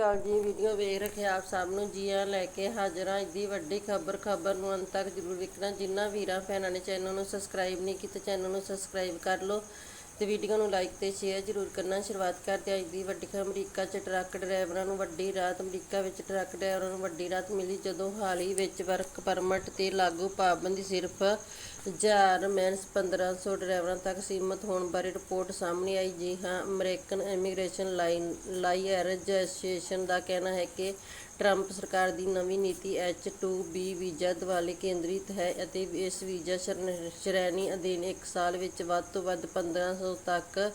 ਅਕਾਲ ਜੀ ਵੀਡੀਓ ਵੇਖ ਰਹੇ ਆਪ ਸਭ ਨੂੰ ਜੀ ਆ ਲੈ ਕੇ ਹਾਜ਼ਰ। ਹਾਂ ਇੱਦੀ ਵੱਡੀ ਖਬਰ ਖਬਰ ਨੂੰ ਅੰਤ ਤੱਕ ਜ਼ਰੂਰ ਵੇਖਣਾ। ਜਿੰਨਾ ਵੀਰਾਂ, ਭੈਣਾਂ ਨੇ ਚੈਨਲ ਨੂੰ ਸਬਸਕ੍ਰਾਈਬ ਨਹੀਂ ਕੀਤਾ, ਚੈਨਲ ਨੂੰ ਸਬਸਕ੍ਰਾਈਬ ਕਰ ਲਓ। ਤੇ ਵੀਡੀਓ ਨੂੰ ਲਾਈਕ ਤੇ ਸ਼ੇਅਰ ਜ਼ਰੂਰ ਕਰਨਾ। ਸ਼ੁਰੂਆਤ ਕਰਦੇ ਅੱਜ ਦੀ ਵੱਡੀ ਖਬਰ। ਅਮਰੀਕਾ 'ਚ ਟਰੱਕ ਡਰਾਈਵਰਾਂ ਨੂੰ ਵੱਡੀ ਰਾਤ, ਅਮਰੀਕਾ ਵਿੱਚ ਟਰੱਕ ਡਰਾਈਵਰਾਂ ਨੂੰ ਵੱਡੀ ਰਾਤ ਮਿਲੀ ਜਦੋਂ ਹਾਲ ਹੀ ਵਿੱਚ ਵਰਕ ਪਰਮਿਟ ਤੇ ਲਾਗੂ ਪਾਬੰਦੀ ਸਿਰਫ ਹਜ਼ਾਰ ਮੈਨਸ 1500 ਡਰਾਈਵਰਾਂ ਤੱਕ ਸੀਮਤ ਹੋਣ ਬਾਰੇ ਰਿਪੋਰਟ ਸਾਹਮਣੇ ਆਈ। ਜੀ ਹਾਂ, American immigration line lawyers association ਦਾ ਕਹਿਣਾ ਹੈ ਕਿ ਟਰੰਪ ਸਰਕਾਰ ਦੀ ਨਵੀਂ ਨੀਤੀ H2B ਵੀਜ਼ਾ ਦੁਆਲੇ ਕੇਂਦਰਿਤ ਹੈ ਅਤੇ ਇਸ ਵੀਜ਼ਾ ਸ਼ਰਨ- ਸ਼੍ਰੇਣੀ ਅਧੀਨ ਇੱਕ ਸਾਲ ਵਿੱਚ ਵੱਧ ਤੋਂ ਵੱਧ 1500 ਤੱਕ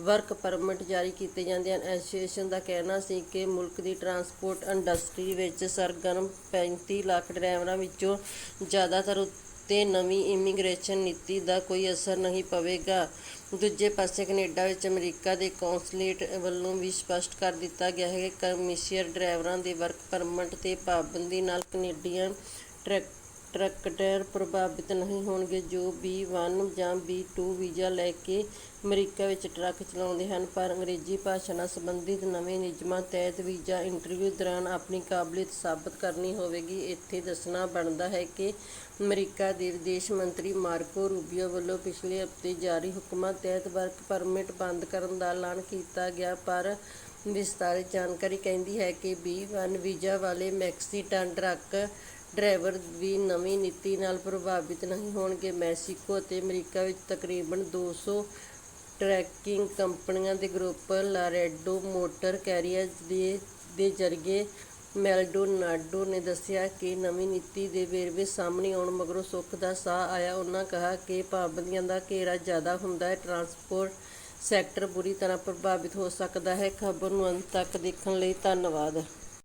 ਵਰਕ ਪਰਮਿਟ ਜਾਰੀ ਕੀਤੇ ਜਾਂਦੇ ਹਨ? ਐਸੋਸੀਏਸ਼ਨ ਦਾ ਕਹਿਣਾ ਸੀ ਕਿ ਮੁਲਕ ਦੀ ਟਰਾਂਸਪੋਰਟ ਇੰਡਸਟਰੀ ਵਿੱਚ ਸਰਗਰਮ 35 ਲੱਖ ਡਰਾਈਵਰਾਂ ਵਿੱਚੋਂ ਜ਼ਿਆਦਾਤਰ ਉੱਤੇ ਨਵੀਂ ਇਮੀਗ੍ਰੇਸ਼ਨ ਨੀਤੀ ਦਾ ਕੋਈ ਅਸਰ ਨਹੀਂ ਪਵੇਗਾ। ਦੂਜੇ ਪਾਸੇ ਕੈਨੇਡਾ ਵਿੱਚ ਅਮਰੀਕਾ ਦੇ ਕੌਂਸਲੇਟ ਵੱਲੋਂ ਵੀ ਸਪਸ਼ਟ ਕਰ ਦਿੱਤਾ ਗਿਆ ਹੈ ਕਿ ਕਮਿਸ਼ੀਅਰ ਡਰਾਈਵਰਾਂ ਦੇ ਵਰਕ ਪਰਮਿਟ ਤੇ ਪਾਬੰਦੀ ਨਾਲ ਕੈਨੇਡੀਅਨ ਟਰੱਕ ਟਰੱਕਟਰ ਪ੍ਰਭਾਵਿਤ ਨਹੀਂ ਹੋਣਗੇ, ਜੋ ਬੀ B1 ਜਾਂ ਬੀ ਟੂ ਵੀਜ਼ਾ ਲੈ ਕੇ ਅਮਰੀਕਾ ਵਿੱਚ ਟਰੱਕ ਚਲਾਉਂਦੇ ਹਨ। ਪਰ ਅੰਗਰੇਜ਼ੀ ਭਾਸ਼ਾ ਨਾਲ ਸੰਬੰਧਿਤ ਨਵੇਂ ਨਿਯਮਾਂ ਤਹਿਤ ਵੀਜ਼ਾ ਇੰਟਰਵਿਊ ਦੌਰਾਨ ਆਪਣੀ ਕਾਬਲੀਅਤ ਸਾਬਤ ਕਰਨੀ ਹੋਵੇਗੀ। ਇੱਥੇ ਦੱਸਣਾ ਬਣਦਾ ਹੈ ਕਿ ਅਮਰੀਕਾ ਦੇ ਵਿਦੇਸ਼ ਮੰਤਰੀ ਮਾਰਕੋ ਰੂਬੀਓ ਵੱਲੋਂ ਪਿਛਲੇ ਹਫ਼ਤੇ ਜਾਰੀ ਹੁਕਮਾਂ ਤਹਿਤ ਵਰਕ ਪਰਮਿਟ ਬੰਦ ਕਰਨ ਦਾ ਐਲਾਨ ਕੀਤਾ ਗਿਆ। ਪਰ ਵਿਸਤਾਰਿਤ ਜਾਣਕਾਰੀ ਕਹਿੰਦੀ ਹੈ ਕਿ ਬੀ B1 ਵੀਜ਼ਾ ਵਾਲੇ ਮੈਕਸੀਟਨ ਟਰੱਕ ਡਰਾਈਵਰ ਵੀ ਨਵੀਂ ਨੀਤੀ ਨਾਲ ਪ੍ਰਭਾਵਿਤ ਨਹੀਂ ਹੋਣਗੇ। ਮੈਕਸੀਕੋ ਅਤੇ ਅਮਰੀਕਾ ਵਿੱਚ ਤਕਰੀਬਨ 200 ਟਰੈਕਿੰਗ ਕੰਪਨੀਆਂ ਦੇ ਗਰੁੱਪ ਲਾਰੈਡੋ ਮੋਟਰ ਕੈਰੀਅਰਜ਼ ਦੇ ਦੇ ਜ਼ਰੀਏ ਮੈਲਡੋਨਾਡੋ ਨੇ ਦੱਸਿਆ ਕਿ ਨਵੀਂ ਨੀਤੀ ਦੇ ਵੇਰਵੇ ਸਾਹਮਣੇ ਆਉਣ ਮਗਰੋਂ ਸੁੱਖ ਦਾ ਸਾਹ ਆਇਆ। ਉਹਨਾਂ ਕਿਹਾ ਕਿ ਪਾਬੰਦੀਆਂ ਦਾ ਘੇਰਾ ਜ਼ਿਆਦਾ ਹੁੰਦਾ ਹੈ। ਟਰਾਂਸਪੋਰਟ ਸੈਕਟਰ ਬੁਰੀ ਤਰ੍ਹਾਂ ਪ੍ਰਭਾਵਿਤ ਹੋ ਸਕਦਾ ਹੈ। ਖਬਰ ਨੂੰ ਅੰਤ ਤੱਕ ਦੇਖਣ ਲਈ ਧੰਨਵਾਦ।